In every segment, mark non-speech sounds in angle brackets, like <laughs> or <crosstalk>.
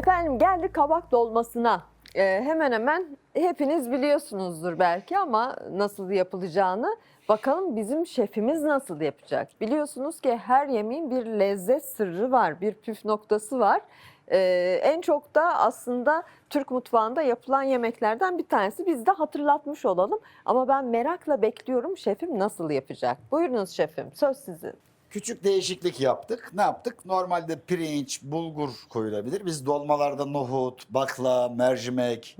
Efendim geldik kabak dolmasına. Ee, hemen hemen hepiniz biliyorsunuzdur belki ama nasıl yapılacağını. Bakalım bizim şefimiz nasıl yapacak? Biliyorsunuz ki her yemeğin bir lezzet sırrı var, bir püf noktası var. Ee, en çok da aslında Türk mutfağında yapılan yemeklerden bir tanesi. Biz de hatırlatmış olalım. Ama ben merakla bekliyorum şefim nasıl yapacak? Buyurunuz şefim, söz sizin. Küçük değişiklik yaptık. Ne yaptık? Normalde pirinç, bulgur koyulabilir. Biz dolmalarda nohut, bakla, mercimek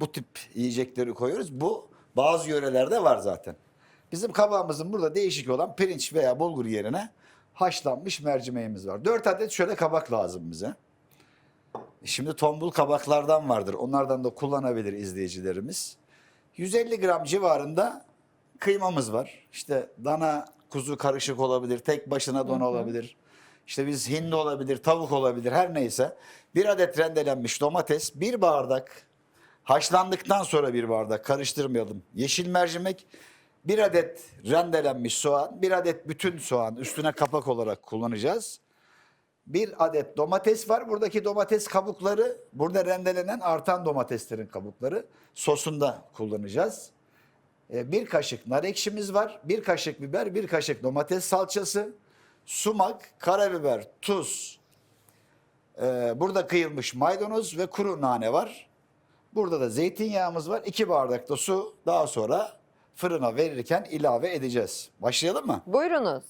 bu tip yiyecekleri koyuyoruz. Bu bazı yörelerde var zaten. Bizim kabağımızın burada değişik olan pirinç veya bulgur yerine haşlanmış mercimeğimiz var. 4 adet şöyle kabak lazım bize. Şimdi tombul kabaklardan vardır. Onlardan da kullanabilir izleyicilerimiz. 150 gram civarında kıymamız var. İşte dana kuzu karışık olabilir, tek başına don olabilir. İşte biz hindi olabilir, tavuk olabilir her neyse. Bir adet rendelenmiş domates, bir bardak haşlandıktan sonra bir bardak karıştırmayalım. Yeşil mercimek, bir adet rendelenmiş soğan, bir adet bütün soğan üstüne kapak olarak kullanacağız. Bir adet domates var. Buradaki domates kabukları, burada rendelenen artan domateslerin kabukları sosunda kullanacağız. E, Bir kaşık nar ekşimiz var. Bir kaşık biber, bir kaşık domates salçası, sumak, karabiber, tuz. e, Burada kıyılmış maydanoz ve kuru nane var. Burada da zeytinyağımız var. İki bardak da su. Daha sonra fırına verirken ilave edeceğiz. Başlayalım mı? Buyurunuz.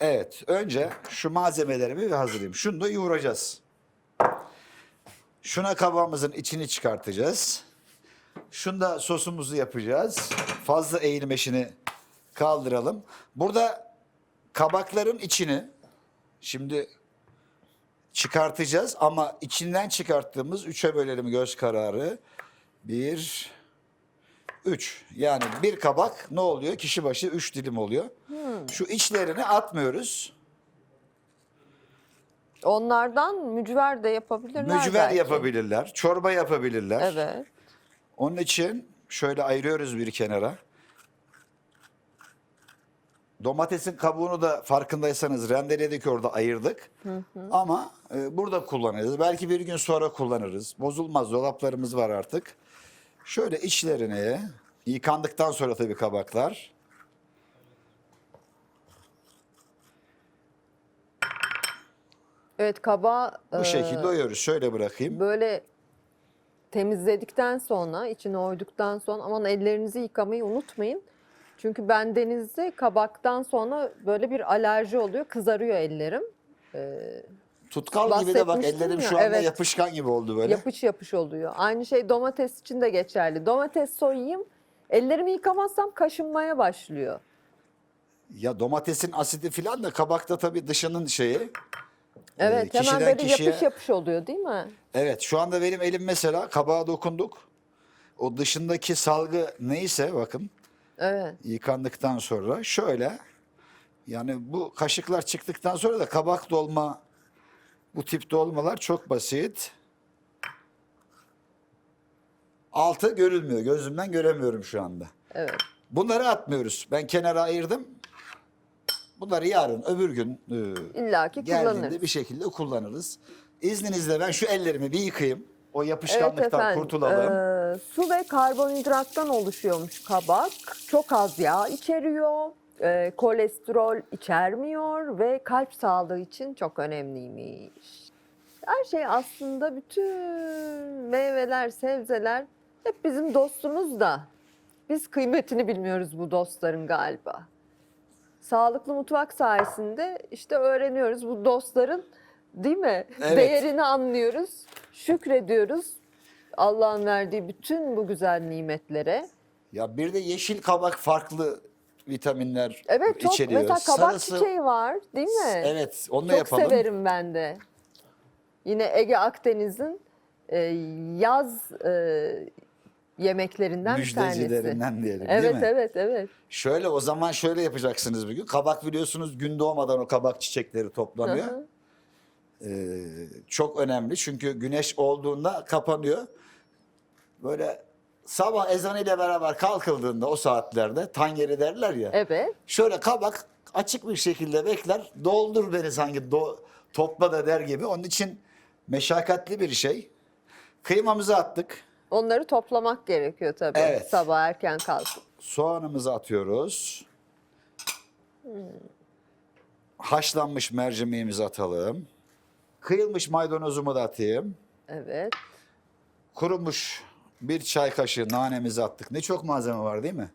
Evet, önce şu malzemelerimi bir hazırlayayım. Şunu da yoğuracağız. Şuna kabağımızın içini çıkartacağız. Şunda sosumuzu yapacağız. Fazla eğilmeşini kaldıralım. Burada kabakların içini şimdi çıkartacağız ama içinden çıkarttığımız üçe bölelim göz kararı. Bir, üç. Yani bir kabak ne oluyor? Kişi başı üç dilim oluyor. Şu içlerini atmıyoruz. Onlardan mücver de yapabilirler Mücver belki. yapabilirler, çorba yapabilirler. Evet. Onun için şöyle ayırıyoruz bir kenara. Domatesin kabuğunu da farkındaysanız rendeledik orada ayırdık. Ama e, burada kullanırız. Belki bir gün sonra kullanırız. Bozulmaz dolaplarımız var artık. Şöyle içlerini yıkandıktan sonra tabii kabaklar. Evet kaba Bu şekilde oyuyoruz. Şöyle bırakayım. böyle temizledikten sonra, içine oyduktan sonra aman ellerinizi yıkamayı unutmayın. Çünkü ben denizde kabaktan sonra böyle bir alerji oluyor, kızarıyor ellerim. Tutkal gibi de bak ellerim ya, şu anda evet. yapışkan gibi oldu böyle. Yapış yapış oluyor. Aynı şey domates için de geçerli. Domates soyayım, ellerimi yıkamazsam kaşınmaya başlıyor. Ya domatesin asidi filan da kabakta tabii dışının şeyi. Evet, hemen kişiden böyle kişiye- yapış yapış oluyor değil mi? Evet şu anda benim elim mesela kabağa dokunduk. O dışındaki salgı neyse bakın Evet. yıkandıktan sonra şöyle yani bu kaşıklar çıktıktan sonra da kabak dolma bu tip dolmalar çok basit. Altı görülmüyor. Gözümden göremiyorum şu anda. Evet. Bunları atmıyoruz. Ben kenara ayırdım. Bunları yarın öbür gün e, İlla ki geldiğinde kullanırız. bir şekilde kullanırız. İzninizle ben şu ellerimi bir yıkayayım. O Evet yapışkanlıktan efendim. kurtulalım. Ee, su ve karbonhidrattan oluşuyormuş kabak. Çok az yağ içeriyor. Ee, kolesterol içermiyor ve kalp sağlığı için çok önemliymiş. Her şey aslında bütün meyveler, sebzeler hep bizim dostumuz da. Biz kıymetini bilmiyoruz bu dostların galiba. Sağlıklı mutfak sayesinde işte öğreniyoruz bu dostların değil mi? Evet. Değerini anlıyoruz, şükrediyoruz. Allah'ın verdiği bütün bu güzel nimetlere. Ya bir de yeşil kabak farklı vitaminler Evet çok içeriyor. mesela kabak Sarısı- çiçeği var değil mi? Evet onu da Çok yapalım. severim ben de. Yine Ege Akdeniz'in e, yaz e, yemeklerinden bir tanesi. Müjdecilerinden diyelim Evet değil mi? evet evet. Şöyle o zaman şöyle yapacaksınız bir gün. Kabak biliyorsunuz gün doğmadan o kabak çiçekleri toplanıyor. Hı hı. Ee, çok önemli çünkü güneş olduğunda kapanıyor. Böyle sabah ezanı ile beraber kalkıldığında o saatlerde tangeri derler ya. Evet. Şöyle kabak açık bir şekilde bekler. Doldur beni sanki do- topla da der gibi. Onun için Meşakkatli bir şey. Kıymamızı attık. Onları toplamak gerekiyor tabii. Evet. Sabah erken kalkıp. Soğanımızı atıyoruz. Haşlanmış mercimeğimizi atalım. Kıyılmış maydanozumu da atayım. Evet. Kurumuş bir çay kaşığı nanemizi attık. Ne çok malzeme var değil mi?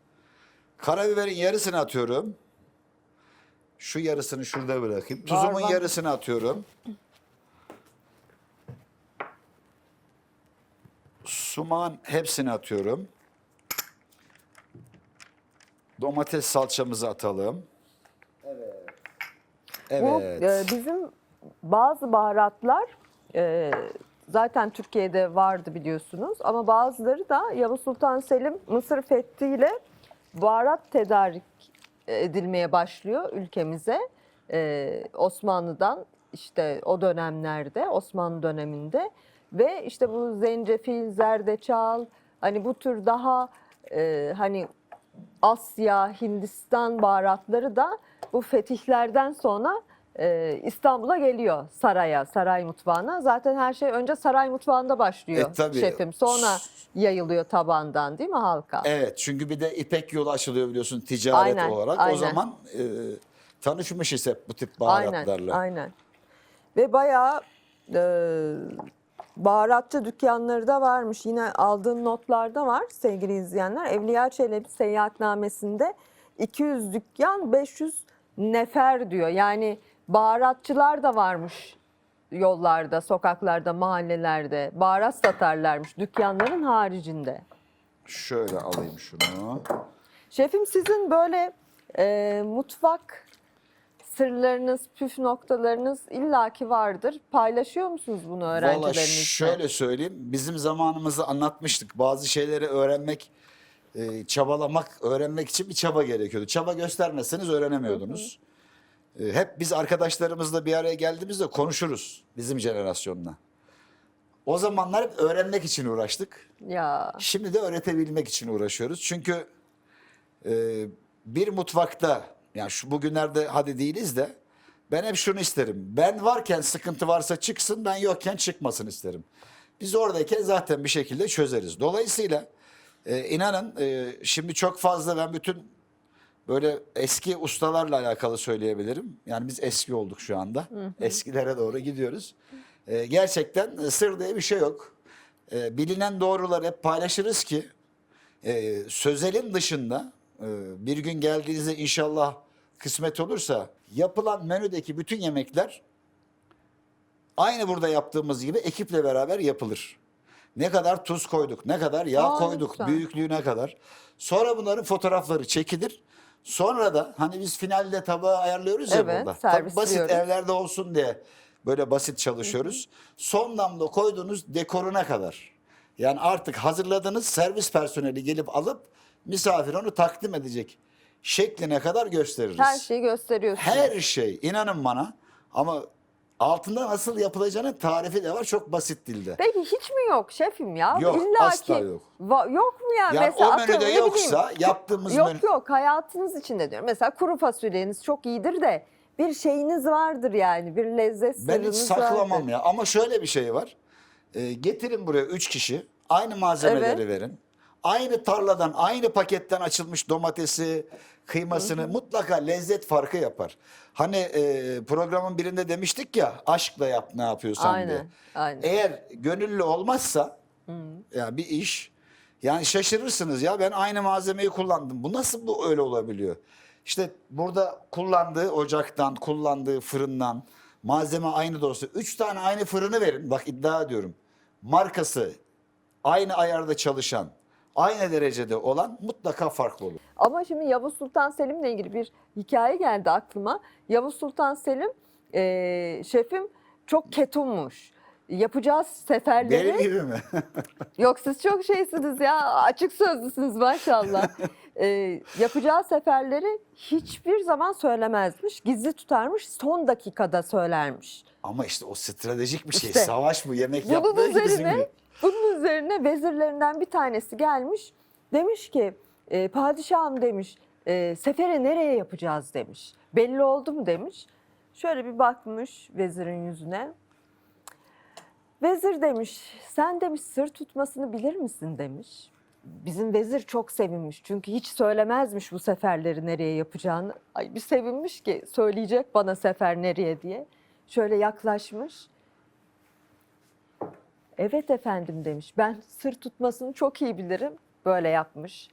Karabiberin yarısını atıyorum. Şu yarısını şurada bırakayım. Tuzumun var. yarısını atıyorum. Sumağın hepsini atıyorum. Domates salçamızı atalım. Evet. Bu Evet. e, bizim bazı baharatlar e, zaten Türkiye'de vardı biliyorsunuz ama bazıları da Yavuz Sultan Selim Mısır fethiyle baharat tedarik edilmeye başlıyor ülkemize. E, Osmanlı'dan işte o dönemlerde Osmanlı döneminde ve işte bu zencefil, zerdeçal hani bu tür daha e, hani Asya, Hindistan baharatları da bu fetihlerden sonra e, İstanbul'a geliyor saraya, saray mutfağına. Zaten her şey önce saray mutfağında başlıyor E, tabii. şefim. Sonra yayılıyor tabandan değil mi halka? Evet çünkü bir de İpek yolu açılıyor biliyorsun ticaret Aynen, olarak. aynen. O zaman e, tanışmışız hep bu tip aynen, baharatlarla. aynen. Ve bayağı e, baharatçı dükkanları da varmış. Yine aldığım notlarda var sevgili izleyenler. Evliya Çelebi seyahatnamesinde 200 dükkan 500 nefer diyor. Yani baharatçılar da varmış yollarda, sokaklarda, mahallelerde. Baharat satarlarmış dükkanların haricinde. Şöyle alayım şunu. Şefim sizin böyle e, mutfak sırlarınız, püf noktalarınız illaki vardır. Paylaşıyor musunuz bunu Valla öğrencilerinizle? şöyle söyleyeyim. Bizim zamanımızda anlatmıştık. Bazı şeyleri öğrenmek, e, çabalamak, öğrenmek için bir çaba gerekiyordu. Çaba göstermezseniz öğrenemiyordunuz. E, hep biz arkadaşlarımızla bir araya geldiğimizde konuşuruz bizim jenerasyonla. O zamanlar hep öğrenmek için uğraştık. Ya Şimdi de öğretebilmek için uğraşıyoruz. Çünkü e, bir mutfakta yani şu bugünlerde hadi değiliz de ben hep şunu isterim. Ben varken sıkıntı varsa çıksın, ben yokken çıkmasın isterim. Biz oradayken zaten bir şekilde çözeriz. Dolayısıyla e, inanın e, şimdi çok fazla ben bütün böyle eski ustalarla alakalı söyleyebilirim. Yani biz eski olduk şu anda. Eskilere doğru gidiyoruz. E, gerçekten e, sır diye bir şey yok. E, bilinen doğruları hep paylaşırız ki e, sözelin dışında bir gün geldiğinizde inşallah kısmet olursa yapılan menüdeki bütün yemekler aynı burada yaptığımız gibi ekiple beraber yapılır. Ne kadar tuz koyduk, ne kadar yağ Aa, koyduk, güzel. büyüklüğüne kadar. Sonra bunların fotoğrafları çekilir. Sonra da hani biz finalde tabağı ayarlıyoruz ya Evet, burada. Tabii basit evlerde olsun diye böyle basit çalışıyoruz. Son damla koyduğunuz dekoruna kadar. Yani artık hazırladığınız servis personeli gelip alıp misafir onu takdim edecek şekline kadar gösteririz. her şeyi gösteriyorsunuz. Her şey inanın bana ama altında nasıl yapılacağının tarifi de var çok basit dilde. Peki hiç mi yok şefim ya? Yok, İlla asla ki- yok. Yok mu ya? Yani Mesela o atıyorum, menüde bileyim, yoksa yaptığımız Yok menü... yok hayatınız içinde diyorum. Mesela kuru fasulyeniz çok iyidir de bir şeyiniz vardır yani. Bir lezzet Ben hiç saklamam vardır. ya. Ama şöyle bir şey var. Ee, getirin buraya üç kişi. Aynı malzemeleri Evet. verin. Aynı tarladan, aynı paketten açılmış domatesi, kıymasını mutlaka lezzet farkı yapar. Hani e, programın birinde demiştik ya aşkla yap ne yapıyorsan Aynen, diye. aynen. Eğer gönüllü olmazsa ya bir iş yani şaşırırsınız ya ben aynı malzemeyi kullandım. Bu nasıl bu öyle olabiliyor? İşte burada kullandığı ocaktan, kullandığı fırından malzeme aynı olsa üç tane aynı fırını verin. Bak iddia ediyorum. Markası aynı ayarda çalışan, aynı derecede olan mutlaka farklı olur. Ama şimdi Yavuz Sultan Selim'le ilgili bir hikaye geldi aklıma. Yavuz Sultan Selim e, şefim çok ketummuş. Yapacağı seferleri Benim gibi mi? <laughs> Yok siz çok şeysiniz ya açık sözlüsünüz maşallah. Ee, yapacağı seferleri hiçbir zaman söylemezmiş. Gizli tutarmış son dakikada söylermiş. Ama işte o stratejik bir şey. İşte. Savaş bu. Yemek Bunun üzerine, gibi. Bunun üzerine vezirlerinden bir tanesi gelmiş. Demiş ki e, padişahım demiş e, seferi nereye yapacağız demiş. Belli oldu mu demiş. Şöyle bir bakmış vezirin yüzüne. Vezir demiş, sen demiş sır tutmasını bilir misin demiş. Bizim vezir çok sevinmiş çünkü hiç söylemezmiş bu seferleri nereye yapacağını. Ay bir sevinmiş ki söyleyecek bana sefer nereye diye. Şöyle yaklaşmış. Evet efendim demiş. Ben sır tutmasını çok iyi bilirim. Böyle yapmış.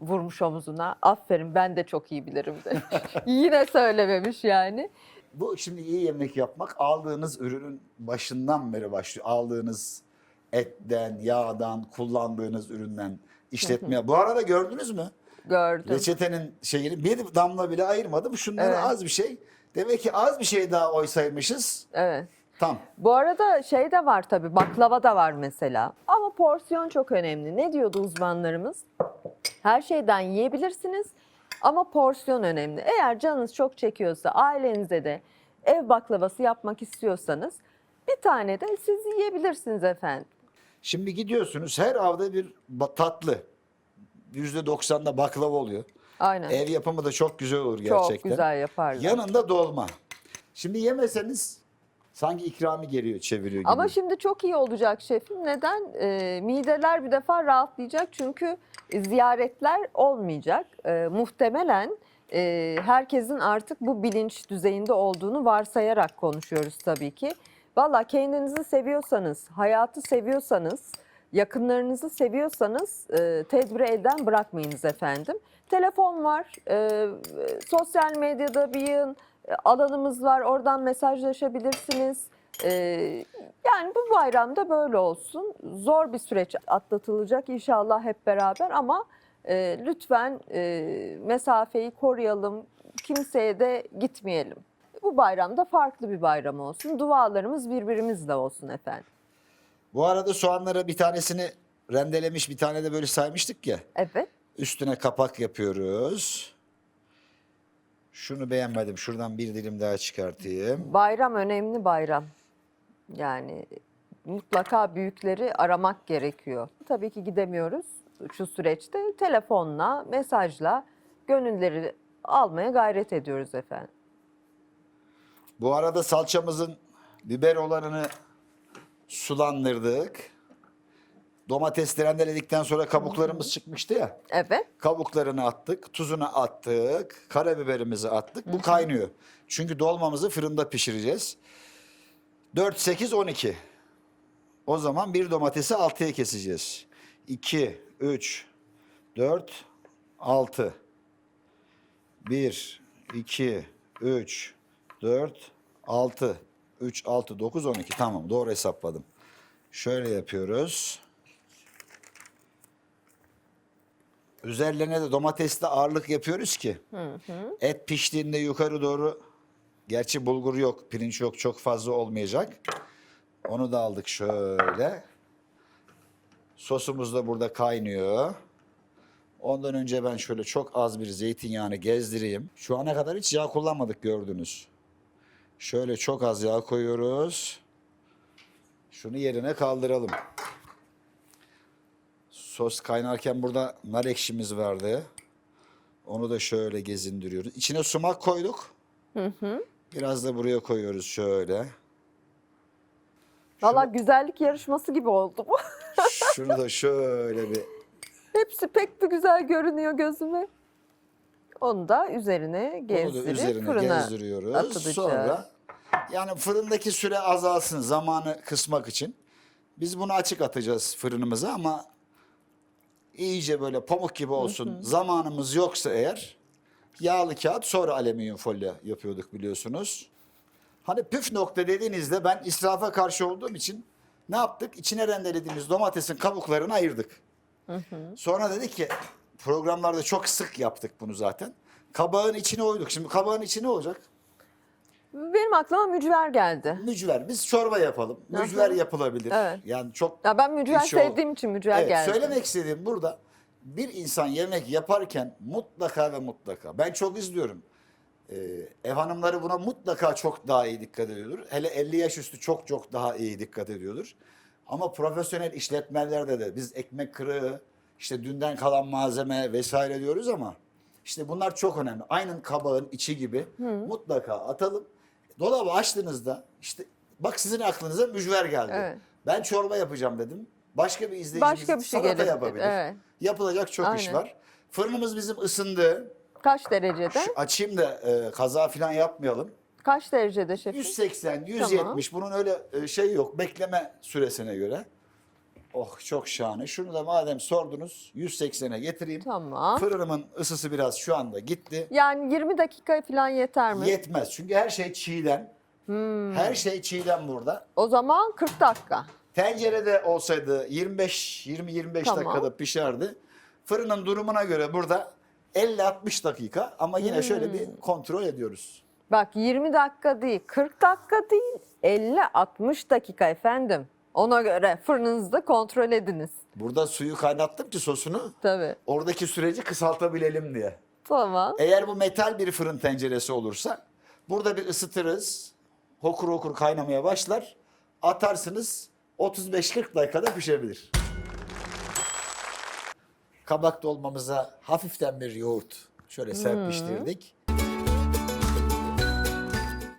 Vurmuş omuzuna. Aferin ben de çok iyi bilirim demiş. <laughs> Yine söylememiş yani. Bu şimdi iyi yemek yapmak aldığınız ürünün başından beri başlıyor. Aldığınız etten, yağdan, kullandığınız üründen işletmeye. Bu arada gördünüz mü? Gördüm. Reçetenin şeyini bir damla bile ayırmadım. Şunları Evet. az bir şey. Demek ki az bir şey daha oysaymışız. Evet. Tam. Bu arada şey de var tabii baklava da var mesela. Ama porsiyon çok önemli. Ne diyordu uzmanlarımız? Her şeyden yiyebilirsiniz ama porsiyon önemli. Eğer canınız çok çekiyorsa ailenize de ev baklavası yapmak istiyorsanız bir tane de siz yiyebilirsiniz efendim. Şimdi gidiyorsunuz her avda bir tatlı. %90'da baklava oluyor. Aynen. Ev yapımı da çok güzel olur çok gerçekten. güzel yaparlar. Yanında dolma. Şimdi yemeseniz sanki ikrami geliyor, çeviriyor gibi. Ama şimdi çok iyi olacak şefim. Neden? Ee, mideler bir defa rahatlayacak çünkü ziyaretler olmayacak. Ee, muhtemelen e, herkesin artık bu bilinç düzeyinde olduğunu varsayarak konuşuyoruz tabii ki. Valla kendinizi seviyorsanız, hayatı seviyorsanız, yakınlarınızı seviyorsanız e, tedbiri elden bırakmayınız efendim. Telefon var, e, e, sosyal medyada bir yığın e, alanımız var. Oradan mesajlaşabilirsiniz. E, yani bu bayramda böyle olsun. Zor bir süreç atlatılacak inşallah hep beraber ama e, lütfen e, mesafeyi koruyalım. Kimseye de gitmeyelim. Bu bayramda farklı bir bayram olsun. Dualarımız birbirimizle olsun efendim. Bu arada soğanlara bir tanesini rendelemiş, bir tane de böyle saymıştık ya. Evet. Üstüne kapak yapıyoruz. Şunu beğenmedim. Şuradan bir dilim daha çıkartayım. Bayram önemli bayram. Yani mutlaka büyükleri aramak gerekiyor. Tabii ki gidemiyoruz şu süreçte. Telefonla, mesajla gönülleri almaya gayret ediyoruz efendim. Bu arada salçamızın biber olanını sulandırdık. Domatesleri rendeledikten sonra kabuklarımız çıkmıştı ya. Evet. Kabuklarını attık, tuzunu attık, karabiberimizi attık. Bu kaynıyor. Çünkü dolmamızı fırında pişireceğiz. 4, 8, 12. O zaman bir domatesi 6'ya keseceğiz. 2, 3, 4, 6. 1, 2, 3, 4, 6. 3, 6, 9, 12. Tamam doğru hesapladım. Şöyle yapıyoruz. Üzerlerine de domatesle ağırlık yapıyoruz ki et piştiğinde yukarı doğru gerçi bulgur yok, pirinç yok çok fazla olmayacak. Onu da aldık şöyle. Sosumuz da burada kaynıyor. Ondan önce ben şöyle çok az bir zeytinyağını gezdireyim. Şu ana kadar hiç yağ kullanmadık gördünüz. Şöyle çok az yağ koyuyoruz. Şunu yerine kaldıralım. Sos kaynarken burada nar ekşimiz vardı. Onu da şöyle gezindiriyoruz. İçine sumak koyduk. Biraz da buraya koyuyoruz şöyle. Valla güzellik yarışması gibi oldu bu. <laughs> Şunu da şöyle bir Hepsi pek bir güzel görünüyor gözüme. Onu da üzerine da gezdirip üzerine fırına gezdiriyoruz. atılacak. Sonra yani fırındaki süre azalsın zamanı kısmak için. Biz bunu açık atacağız fırınımıza ama iyice böyle pamuk gibi olsun. Zamanımız yoksa eğer yağlı kağıt sonra alüminyum folyo yapıyorduk biliyorsunuz. Hani püf nokta dediğinizde ben israfa karşı olduğum için ne yaptık? İçine rendelediğimiz domatesin kabuklarını ayırdık. Sonra dedik ki programlarda çok sık yaptık bunu zaten. Kabağın içine oyduk. Şimdi kabağın içine olacak. Benim aklıma mücver geldi. Mücver. Biz çorba yapalım. Mücver yapılabilir. Evet. Yani çok Ya ben mücver iş ol- sevdiğim için mücver Evet, geldi. söylemek istediğim burada bir insan yemek yaparken mutlaka ve mutlaka ben çok izliyorum. Ee, ev hanımları buna mutlaka çok daha iyi dikkat ediyordur. Hele 50 yaş üstü çok çok daha iyi dikkat ediyordur. Ama profesyonel işletmelerde de biz ekmek kırığı, işte dünden kalan malzeme vesaire diyoruz ama işte bunlar çok önemli. Aynen kabağın içi gibi mutlaka atalım. Dolabı açtığınızda işte Bak sizin aklınıza mücver geldi. Evet. Ben çorba yapacağım dedim. Başka bir izleyicimiz Başka bir şey salata yapabilir. Evet. Yapılacak çok iş Aynen. var. Fırınımız bizim ısındı. Kaç derecede? Şu açayım da e, kaza falan yapmayalım. Kaç derecede şefim? 180, 170 bunun öyle e, şey yok bekleme süresine göre. Oh çok şahane. Şunu da madem sordunuz 180'e getireyim. Tamam. Fırınımın ısısı biraz şu anda gitti. Yani 20 dakika falan yeter mi? Yetmez çünkü her şey çiğden. Hmm. Her şey çiğden burada. O zaman 40 dakika. Tencerede olsaydı 25 20-25 Tamam. dakikada pişerdi. Fırının durumuna göre burada 50-60 dakika ama yine şöyle Hmm. bir kontrol ediyoruz. Bak 20 dakika değil, 40 dakika değil, 50-60 dakika efendim. Ona göre fırınınızda kontrol ediniz. Burada suyu kaynattım ki sosunu Tabii. oradaki süreci kısaltabilelim diye. Tamam. Eğer bu metal bir fırın tenceresi olursa burada bir ısıtırız. Hokur hokur kaynamaya başlar. Atarsınız 35-40 dakikada pişebilir. Kabak dolmamıza hafiften bir yoğurt şöyle serpiştirdik.